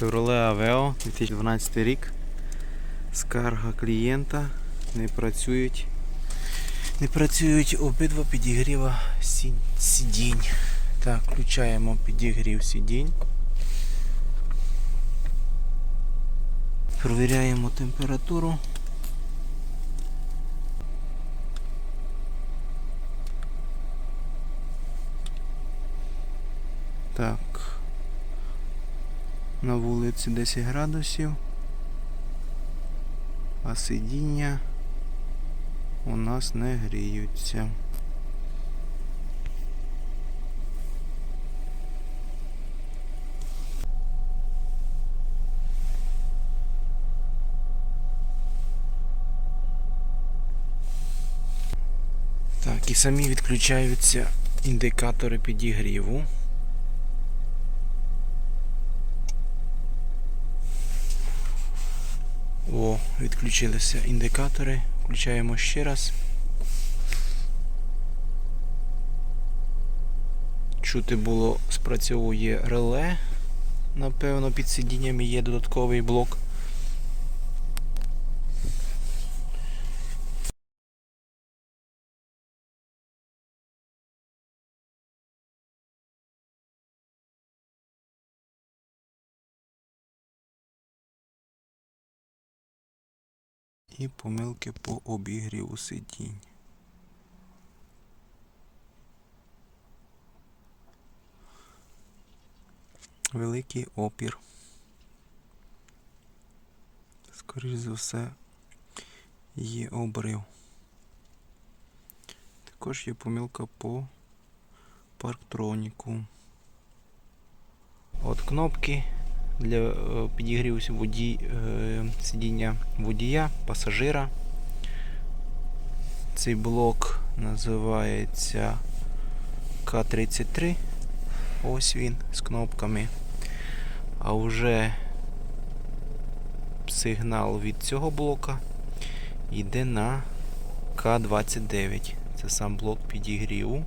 Chevrolet Aveo 2012 рік. Скарга клієнта. Не працюють. Не працюють обидва підігріва сидінь. Так, включаємо підігрів сидінь. Провіряємо температуру. Так. На вулиці 10 градусів. А сидіння у нас не гріються. Так, і самі відключаються індикатори підігріву. О, відключилися індикатори. Включаємо ще раз. Чути було, спрацьовує реле. Напевно, під сидіннями є додатковий блок. І помилки по обігріву сидінь. Великий опір. Скоріше за все, є обрив. Також є помилка по парктроніку. От кнопки для е, підігріву воді, е, сидіння водія, пасажира. Цей блок називається К-33. Ось він з кнопками. А вже сигнал від цього блока йде на К-29. Це сам блок підігріву.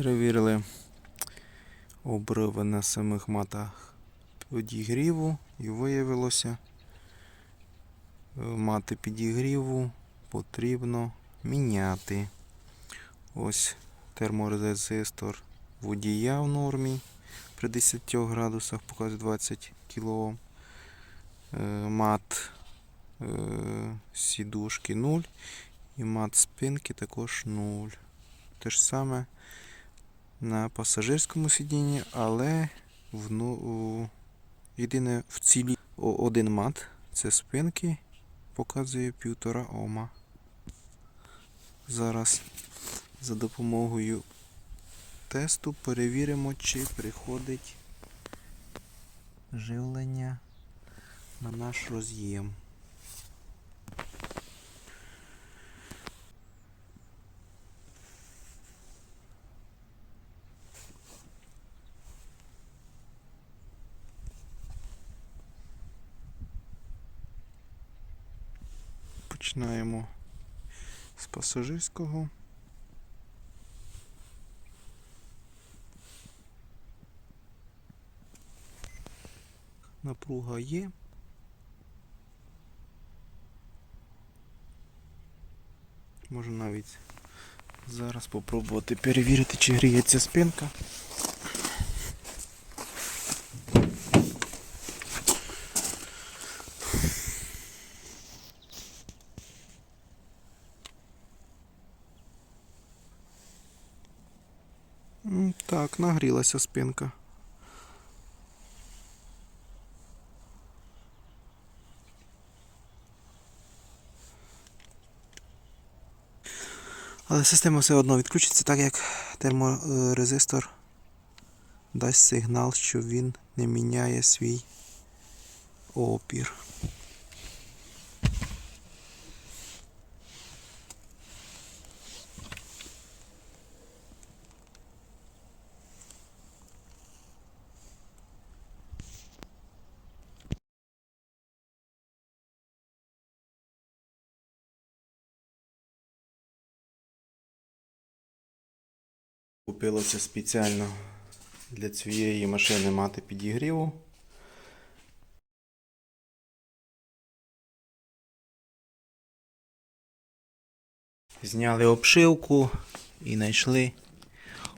Перевірили обриви на самих матах підігріву і виявилося, е, мати підігріву потрібно міняти. Ось терморезистор водія в нормі при 10 градусах показує 20 кОм. Мат е, сідушки 0 і мат спинки також 0. Те ж саме на пасажирському сидінні, але в, ну, єдине в цілі один мат це спинки, показує півтора ома. Зараз за допомогою тесту перевіримо, чи приходить живлення на наш роз'єм. Починаємо з пасажирського. Напруга є. Можу навіть зараз спробувати перевірити, чи гріється спинка. Так, нагрілася спинка. Але система все одно відключиться, так як терморезистор дасть сигнал, що він не міняє свій опір. Купилося спеціально для цієї машини мати підігріву. Зняли обшивку і знайшли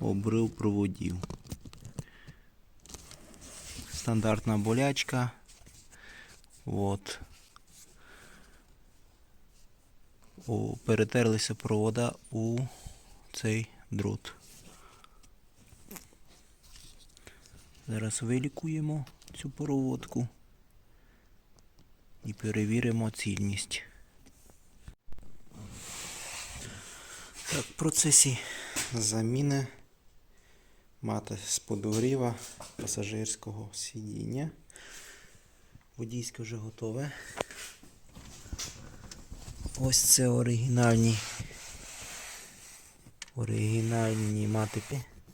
обрив проводів. Стандартна болячка. От. О, перетерлися провода у цей дрот. Зараз вилікуємо цю проводку і перевіримо цільність. Так, в процесі заміни мати з подогріва пасажирського сидіння. Водійське вже готове. Ось це оригінальні оригінальні мати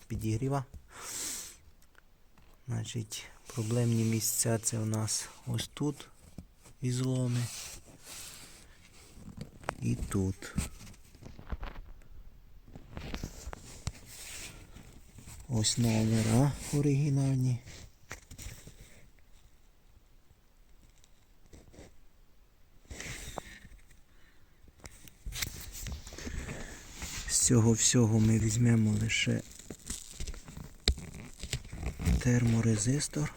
підігріва. Значить, проблемні місця це у нас ось тут ізломи і тут. Ось номера оригінальні. З цього всього ми візьмемо лише терморезистор.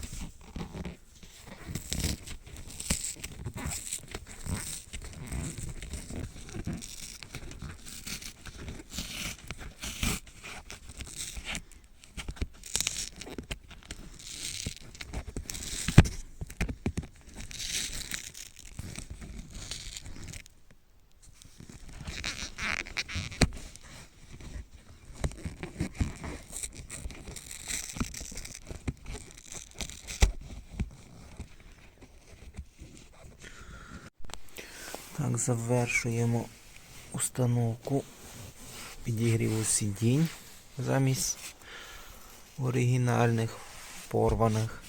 Так, завершуємо установку підігріву сидінь замість оригінальних порваних.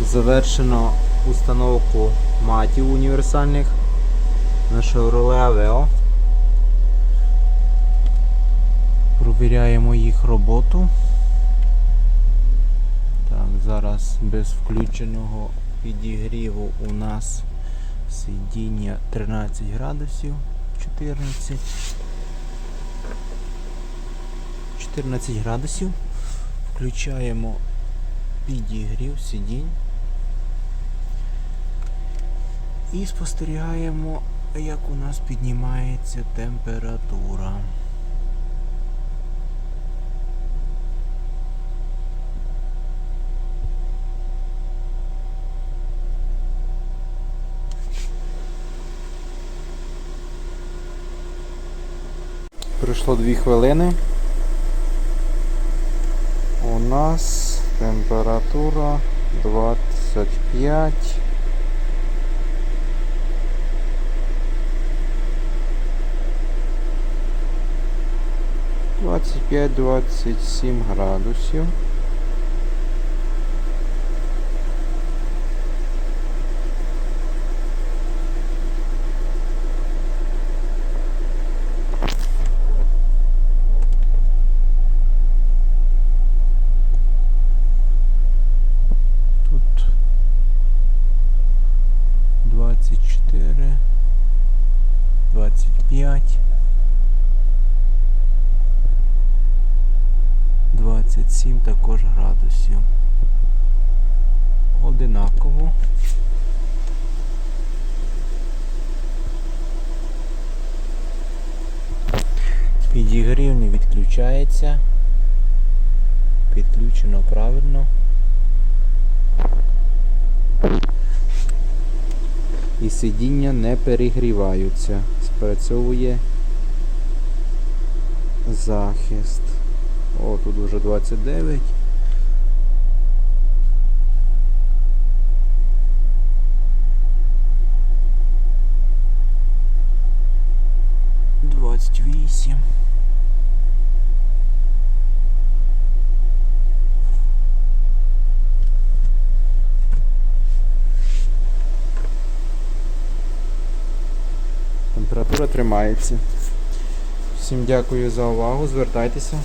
Завершено установку матів універсальних на Chevrolet Aveo. Провіряємо їх роботу. Так, зараз без включеного підігріву у нас сидіння 13 градусів 14. 14 градусів. Включаємо підігрів сидінь. І спостерігаємо, як у нас піднімається температура. Пройшло 2 хвилини. У нас температура 25. Двадцять п'ять, двадцять сім градусів. Тут 24, 25, 27 також градусів. Одинаково. Підігрів не відключається. підключено правильно. І сидіння не перегріваються. Спрацьовує захист. О, тут вже 29. Двадцять вісім. Температура тримається. Всім дякую за увагу. Звертайтеся.